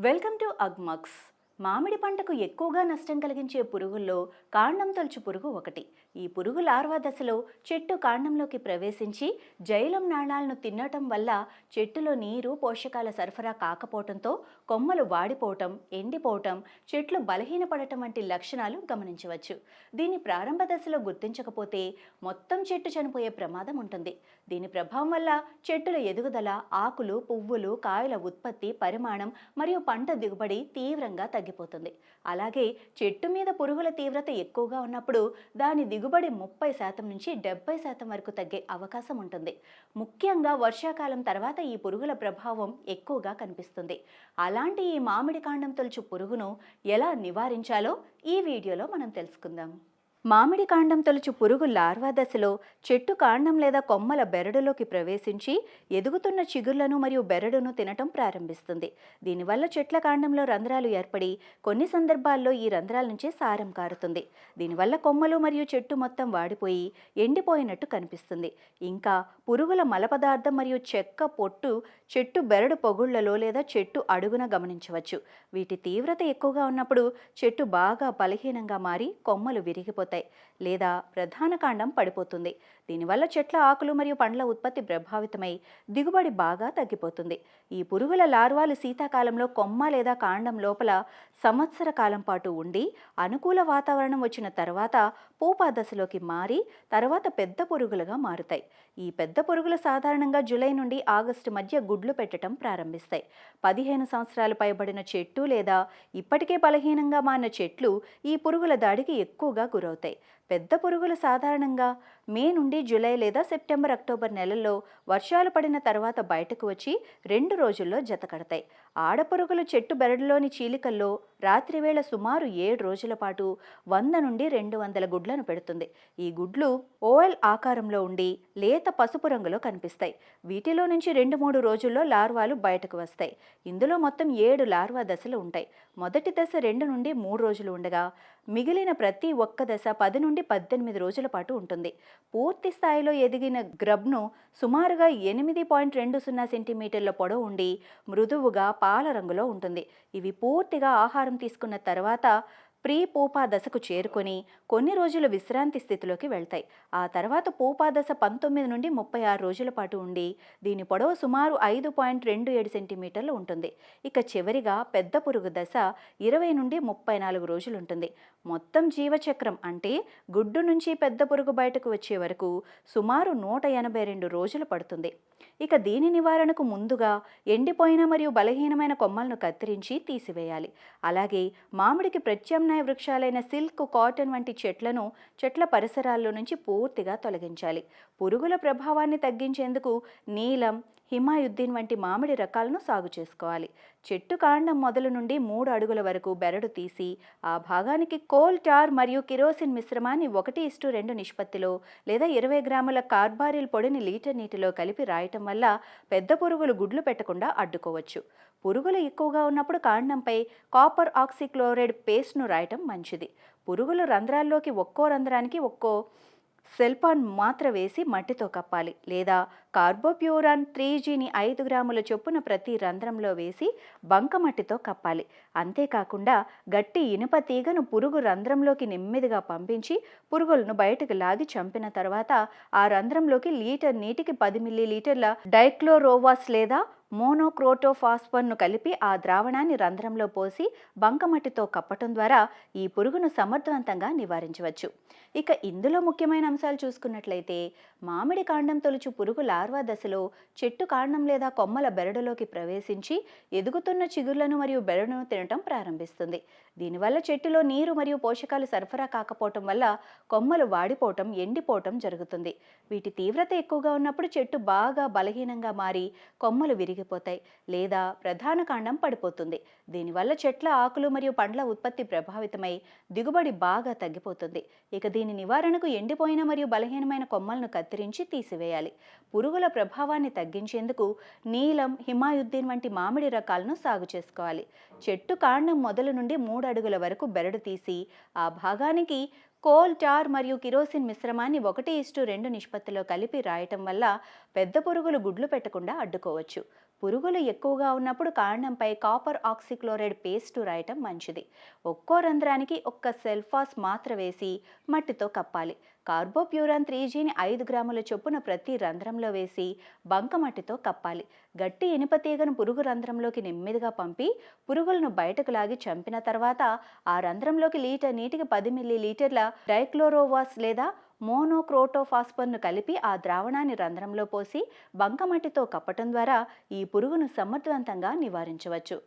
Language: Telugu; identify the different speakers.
Speaker 1: వెల్కమ్ టు అగ్మక్స్ మామిడి పంటకు ఎక్కువగా నష్టం కలిగించే పురుగుల్లో కాండం తొలుచు పురుగు ఒకటి. ఈ పురుగు లార్వా దశలో చెట్టు కాండంలోకి ప్రవేశించి జైలం నాణాలను తినటం వల్ల చెట్టులో నీరు పోషకాల సరఫరా కాకపోవటంతో కొమ్మలు వాడిపోవటం ఎండిపోవటం చెట్లు బలహీనపడటం వంటి లక్షణాలు గమనించవచ్చు. దీని ప్రారంభ దశలో గుర్తించకపోతే మొత్తం చెట్టు చనిపోయే ప్రమాదం ఉంటుంది. దీని ప్రభావం వల్ల చెట్టుల ఎదుగుదల ఆకులు పువ్వులు కాయల ఉత్పత్తి పరిమాణం మరియు పంట దిగుబడి తీవ్రంగా తగ్గిపోతుంది. అలాగే చెట్టు మీద పురుగుల తీవ్రత ఎక్కువగా ఉన్నప్పుడు దాని దిగుబడి ముప్పై శాతం నుంచి డెబ్బై శాతం వరకు తగ్గే అవకాశం ఉంటుంది. ముఖ్యంగా వర్షాకాలం తర్వాత ఈ పురుగుల ప్రభావం ఎక్కువగా కనిపిస్తుంది. అలాంటి ఈ మామిడి కాండం తొలుచు పురుగును ఎలా నివారించాలో ఈ వీడియోలో మనం తెలుసుకుందాం. మామిడి కాండం తొలుచు పురుగు లార్వా దశలో చెట్టు కాండం లేదా కొమ్మల బెరడులోకి ప్రవేశించి ఎదుగుతున్న చిగుర్లను మరియు బెరడును తినటం ప్రారంభిస్తుంది. దీనివల్ల చెట్ల కాండంలో రంధ్రాలు ఏర్పడి కొన్ని సందర్భాల్లో ఈ రంధ్రాల నుంచి సారం కారుతుంది. దీనివల్ల కొమ్మలు మరియు చెట్టు మొత్తం వాడిపోయి ఎండిపోయినట్టు కనిపిస్తుంది. ఇంకా పురుగుల మల పదార్థం మరియు చెక్క పొట్టు చెట్టు బెరడు పొగుళ్ళలో లేదా చెట్టు అడుగున గమనించవచ్చు. వీటి తీవ్రత ఎక్కువగా ఉన్నప్పుడు చెట్టు బాగా బలహీనంగా మారి కొమ్మలు విరిగిపోతాయి. లేదా ప్రధాన కాండం పడిపోతుంది. దీనివల్ల చెట్ల ఆకులు మరియు పండ్ల ఉత్పత్తి ప్రభావితమై దిగుబడి బాగా తగ్గిపోతుంది. ఈ పురుగుల లార్వాలు శీతాకాలంలో కొమ్మ లేదా కాండం లోపల సంవత్సర కాలం పాటు ఉండి అనుకూల వాతావరణం వచ్చిన తర్వాత పూపా దశలోకి మారి తర్వాత పెద్ద పురుగులుగా మారుతాయి. ఈ పెద్ద పురుగులు సాధారణంగా జూలై నుండి ఆగస్టు మధ్య గుడ్లు పెట్టడం ప్రారంభిస్తాయి. పదిహేను సంవత్సరాలు పైబడిన చెట్టు లేదా ఇప్పటికే బలహీనంగా మారిన చెట్లు ఈ పురుగుల దాడికి ఎక్కువగా గురవుతాయి. 对。పెద్ద పురుగులు సాధారణంగా మే నుండి జూలై లేదా సెప్టెంబర్ అక్టోబర్ నెలల్లో వర్షాలు పడిన తర్వాత బయటకు వచ్చి రెండు రోజుల్లో జతకడతాయి ఆడపురుగులు చెట్టు బెరడులోని చీలికల్లో రాత్రివేళ సుమారు ఏడు రోజుల పాటు వంద నుండి రెండు వందల గుడ్లను పెడుతుంది. ఈ గుడ్లు ఓఎల్ ఆకారంలో ఉండి లేత పసుపు రంగులో కనిపిస్తాయి. వీటిలో నుంచి రెండు మూడు రోజుల్లో లార్వాలు బయటకు వస్తాయి. ఇందులో మొత్తం ఏడు లార్వా దశలు ఉంటాయి. మొదటి దశ రెండు నుండి మూడు రోజులు ఉండగా మిగిలిన ప్రతి ఒక్క దశ పది నుండి పద్దెనిమిది రోజుల పాటు ఉంటుంది. పూర్తి స్థాయిలో ఎదిగిన గ్రబ్ను సుమారుగా ఎనిమిది పాయింట్ రెండు సున్నా సెంటీమీటర్ల పొడవు ఉండి మృదువుగా పాల రంగులో ఉంటుంది. ఇవి పూర్తిగా ఆహారం తీసుకున్న తర్వాత ప్రీ పూపా దశకు చేరుకొని కొన్ని రోజులు విశ్రాంతి స్థితిలోకి వెళ్తాయి. ఆ తర్వాత పూపా దశ పంతొమ్మిది నుండి ముప్పై ఆరు రోజుల పాటు ఉండి దీని పొడవు సుమారు ఐదు పాయింట్ రెండు ఏడు సెంటీమీటర్లు ఉంటుంది. ఇక చివరిగా పెద్ద పురుగు దశ ఇరవై నుండి ముప్పై నాలుగు రోజులు ఉంటుంది. మొత్తం జీవచక్రం అంటే గుడ్డు నుంచి పెద్ద పురుగు బయటకు వచ్చే వరకు సుమారు నూట ఎనభై రెండు రోజులు పడుతుంది. ఇక దీని నివారణకు ముందుగా ఎండిపోయిన మరియు బలహీనమైన కొమ్మలను కత్తిరించి తీసివేయాలి. అలాగే మామిడికి ప్రత్యామ్నాయ వృక్షాలైన సిల్క్ కాటన్ వంటి చెట్లను చెట్ల పరిసరాల్లో నుంచి పూర్తిగా తొలగించాలి. పురుగుల ప్రభావాన్ని తగ్గించేందుకు నీలం హిమాయుద్దీన్ వంటి మామిడి రకాలను సాగు చేసుకోవాలి. చెట్టు కాండం మొదలు నుండి మూడు అడుగుల వరకు బెరడు తీసి ఆ భాగానికి కోల్ టార్ మరియు కిరోసిన్ మిశ్రమాన్ని ఒకటి ఇస్టు రెండు నిష్పత్తిలో లేదా ఇరవై గ్రాముల కార్బారిల్ పొడిని లీటర్ నీటిలో కలిపి రాయటం వల్ల పెద్ద పురుగులు గుడ్లు పెట్టకుండా అడ్డుకోవచ్చు. పురుగులు ఎక్కువగా ఉన్నప్పుడు కాండంపై కాపర్ ఆక్సిక్లోరైడ్ పేస్ట్ను రాయటం మంచిది. పురుగులు రంధ్రాల్లోకి ఒక్కో రంధ్రానికి ఒక్కో సెల్పాన్ మాత్ర వేసి మట్టితో కప్పాలి. లేదా కార్బోప్యూరాన్ త్రీ జీని ఐదు గ్రాముల చొప్పున ప్రతి రంధ్రంలో వేసి బంకమట్టితో కప్పాలి. అంతేకాకుండా గట్టి ఇనుప తీగను పురుగు రంధ్రంలోకి నెమ్మదిగా పంపించి పురుగులను బయటకు లాగి చంపిన తర్వాత ఆ రంధ్రంలోకి లీటర్ నీటికి పది మిల్లీ లీటర్ల డైక్లోరోవాస్ లేదా మోనోక్రోటోఫాస్ఫర్ను కలిపి ఆ ద్రావణాన్ని రంధ్రంలో పోసి బంకమట్టితో కప్పటం ద్వారా ఈ పురుగును సమర్థవంతంగా నివారించవచ్చు. ఇక ఇందులో ముఖ్యమైన అంశాలు చూసుకున్నట్లయితే మామిడి కాండం తొలుచు పురుగు లార్వా దశలో చెట్టు కాండం లేదా కొమ్మల బెరడులోకి ప్రవేశించి ఎదుగుతున్న చిగుర్లను మరియు బెరడును తినటం ప్రారంభిస్తుంది. దీనివల్ల చెట్టులో నీరు మరియు పోషకాలు సరఫరా కాకపోవటం వల్ల కొమ్మలు వాడిపోవటం ఎండిపోవటం జరుగుతుంది. వీటి తీవ్రత ఎక్కువగా ఉన్నప్పుడు చెట్టు బాగా బలహీనంగా మారి కొమ్మలు విరిగి విరిగిపోతాయి లేదా ప్రధాన కాండం పడిపోతుంది. దీనివల్ల చెట్ల ఆకులు మరియు పండ్ల ఉత్పత్తి ప్రభావితమై దిగుబడి బాగా తగ్గిపోతుంది. ఇక దీని నివారణకు ఎండిపోయిన మరియు బలహీనమైన కొమ్మలను కత్తిరించి తీసివేయాలి. పురుగుల ప్రభావాన్ని తగ్గించేందుకు నీలం హిమాయుద్దీన్ వంటి మామిడి రకాలను సాగు చేసుకోవాలి. చెట్టు కాండం మొదలు నుండి మూడు అడుగుల వరకు బెరడు తీసి ఆ భాగానికి కోల్ టార్ మరియు కిరోసిన్ మిశ్రమాన్ని ఒకటి ఇస్టు రెండు నిష్పత్తిలో కలిపి రాయటం వల్ల పెద్ద పురుగులు గుడ్లు పెట్టకుండా అడ్డుకోవచ్చు. పురుగులు ఎక్కువగా ఉన్నప్పుడు కాండంపై కాపర్ ఆక్సిక్లోరైడ్ పేస్ట్ రాయటం మంచిది. ఒక్కో రంధ్రానికి ఒక్క సెల్ఫాస్ మాత్ర వేసి మట్టితో కప్పాలి. కార్బోప్యూరాన్ త్రీ జీని ఐదు గ్రాముల చొప్పున ప్రతి రంధ్రంలో వేసి బంకమట్టితో కప్పాలి. గట్టి ఇనుప తీగను పురుగు రంధ్రంలోకి నెమ్మదిగా పంపి పురుగులను బయటకు లాగి చంపిన తర్వాత ఆ రంధ్రంలోకి లీటర్ నీటికి పది మిల్లీ లీటర్ల డైక్లోరోవాస్ లేదా మోనోక్రోటోఫాస్ఫర్ను కలిపి ఆ ద్రావణాన్ని రంధ్రంలో పోసి బంకమట్టితో కప్పటం ద్వారా ఈ పురుగును సమర్థవంతంగా నివారించవచ్చు.